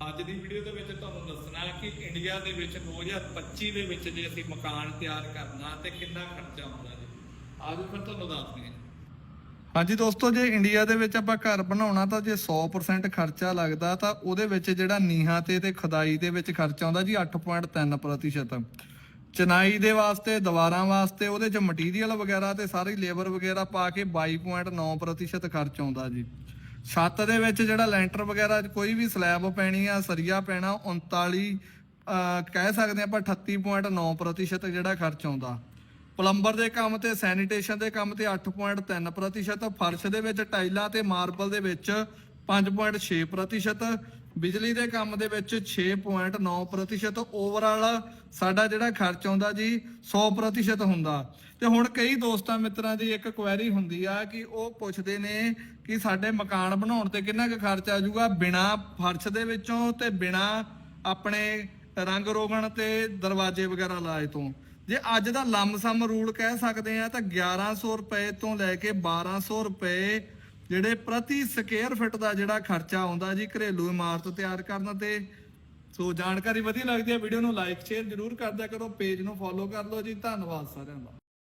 ਅੱਜ ਦੀ ਵੀਡੀਓ ਦੇ ਵਿੱਚ ਤੁਹਾਨੂੰ ਦੱਸਣਾ ਕਿ ਇੰਡੀਆ ਦੇ ਵਿੱਚ 2025 ਦੇ ਵਿੱਚ ਜੇ ਅਸੀਂ ਮਕਾਨ ਤਿਆਰ ਕਰਨਾ ਤੇ ਕਿੰਨਾ ਖਰਚਾ ਆਉਂਦਾ ਜੀ? ਆਜੋ ਫਿਰ ਤੁਹਾਨੂੰ ਦੱਸਦੇ ਹਾਂ ਹਾਂਜੀ ਦੋਸਤੋ, ਜੇ ਇੰਡੀਆ ਦੇ ਵਿੱਚ ਆਪਾਂ ਘਰ ਬਣਾਉਣਾ ਤਾਂ ਜੇ 100% ਖਰਚਾ ਲੱਗਦਾ ਤਾਂ ਉਹਦੇ ਵਿੱਚ ਜਿਹੜਾ ਨੀਹਾਂ ਤੇ ਤੇ ਖੁਦਾਈ ਦੇ ਵਿੱਚ ਖਰਚਾ ਆਉਂਦਾ ਜੀ 8.3% ਚਨਾਈ ਦੇ ਵਾਸਤੇ, ਦੀਵਾਰਾਂ ਵਾਸਤੇ, ਉਹਦੇ ਚ ਮਟੀਰੀਅਲ ਵਗੈਰਾ ਤੇ ਸਾਰੀ ਲੇਬਰ ਵਗੈਰਾ ਪਾ ਕੇ 22.9% ਖਰਚ ਆਉਂਦਾ ਜੀ। ਛੱਤ ਦੇ ਵਿੱਚ ਜਿਹੜਾ ਲੈਂਟਰ ਵਗੈਰਾ ਕੋਈ ਵੀ ਸਲੈਬ ਪੈਣੀ ਆ, ਸਰੀਆ ਪੈਣਾ 39 ਕਹਿ ਸਕਦੇ ਆਪਾਂ 38.9% ਜਿਹੜਾ ਖਰਚ ਆਉਂਦਾ। ਪਲੰਬਰ ਦੇ ਕੰਮ ਤੇ, ਸੈਨੀਟੇਸ਼ਨ ਦੇ ਕੰਮ ਤੇ 8.3% ਫਰਸ਼ ਦੇ ਵਿੱਚ ਟਾਈਲਾਂ ਤੇ ਮਾਰਬਲ ਦੇ ਵਿੱਚ 5.6% ਬਿਜਲੀ ਦੇ ਕੰਮ ਦੇ ਵਿੱਚ 6.9% ਓਵਰਆਲ ਸਾਡਾ ਜਿਹੜਾ ਖਰਚ ਆਉਂਦਾ ਜੀ 100% ਹੁੰਦਾ। ਤੇ ਹੁਣ ਕਈ ਦੋਸਤਾਂ ਮਿੱਤਰਾਂ ਦੀ ਇੱਕ ਕੁਐਰੀ ਹੁੰਦੀ ਆ ਕਿ ਉਹ ਪੁੱਛਦੇ ਨੇ ਕਿ ਸਾਡੇ ਮਕਾਨ ਬਣਾਉਣ ਤੇ ਕਿੰਨਾ ਕੁ ਖਰਚ ਆ ਜਾਊਗਾ? ਬਿਨਾ ਫਰਸ਼ ਦੇ ਵਿੱਚੋਂ ਤੇ ਬਿਨਾ ਆਪਣੇ ਰੰਗ ਰੋਗਣ ਤੇ ਦਰਵਾਜ਼ੇ ਵਗੈਰਾ ਲਾਏ ਤੋਂ। ਜੇ ਅੱਜ ਦਾ ਲੰਮ ਸਮ ਰੂਲ ਕਹਿ ਸਕਦੇ ਆ ਤਾਂ 1100 ਰੁਪਏ ਤੋਂ ਲੈ ਕੇ 1200 ਰੁਪਏ ਜਿਹੜੇ ਪ੍ਰਤੀ ਸਕੁਅਰ ਫੁੱਟ ਦਾ ਜਿਹੜਾ ਖਰਚਾ ਆਉਂਦਾ ਜੀ, ਘਰੇਲੂ ਇਮਾਰਤ ਤਿਆਰ ਕਰਨ ਤੇ। ਸੋ ਜਾਣਕਾਰੀ ਵਧੀਆ ਲੱਗਦੀ ਹੈ, ਵੀਡੀਓ ਨੂੰ ਲਾਈਕ ਸ਼ੇਅਰ ਜਰੂਰ ਕਰਦਿਆ ਕਰੋ ਪੇਜ ਨੂੰ ਫੋਲੋ ਕਰ ਲਓ ਜੀ। ਧੰਨਵਾਦ ਸਾਰਿਆਂ ਦਾ।